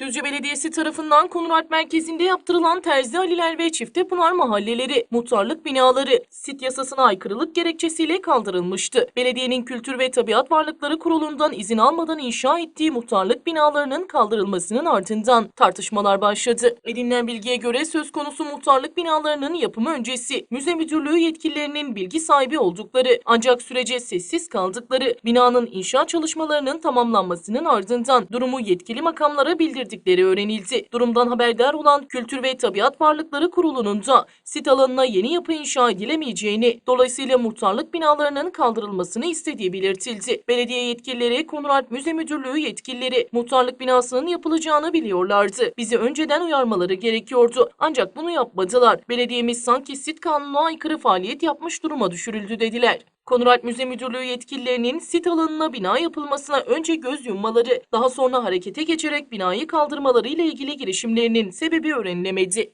Düzce Belediyesi tarafından Konuralp merkezinde yaptırılan Terzi Aliler ve Çiftepınar mahalleleri, muhtarlık binaları sit yasasına aykırılık gerekçesiyle kaldırılmıştı. Belediyenin Kültür ve Tabiat Varlıkları Kurulu'ndan izin almadan inşa ettiği muhtarlık binalarının kaldırılmasının ardından tartışmalar başladı. Edinilen bilgiye göre söz konusu muhtarlık binalarının yapımı öncesi müze müdürlüğü yetkililerinin bilgi sahibi oldukları ancak sürece sessiz kaldıkları binanın inşaat çalışmalarının tamamlanmasının ardından durumu yetkili makamlara bildirdikleri öğrenildi. Durumdan haberdar olan Kültür ve Tabiat Varlıkları Kurulu'nun da sit alanına yeni yapı inşa edilemeyeceğini, dolayısıyla muhtarlık binalarının kaldırılmasını istediği belirtildi. Belediye yetkilileri, Konrad Müze Müdürlüğü yetkilileri muhtarlık binasının yapılacağını biliyorlardı. Bizi önceden uyarmaları gerekiyordu. Ancak bunu yapmadılar. Belediyemiz sanki sit kanununa aykırı faaliyet yapmış duruma düşürüldü dediler. Konrad Müze Müdürlüğü yetkililerinin sit alanına bina yapılmasına önce göz yummaları, daha sonra harekete geçerek binayı kaldırmaları ile ilgili girişimlerinin sebebi öğrenilemedi.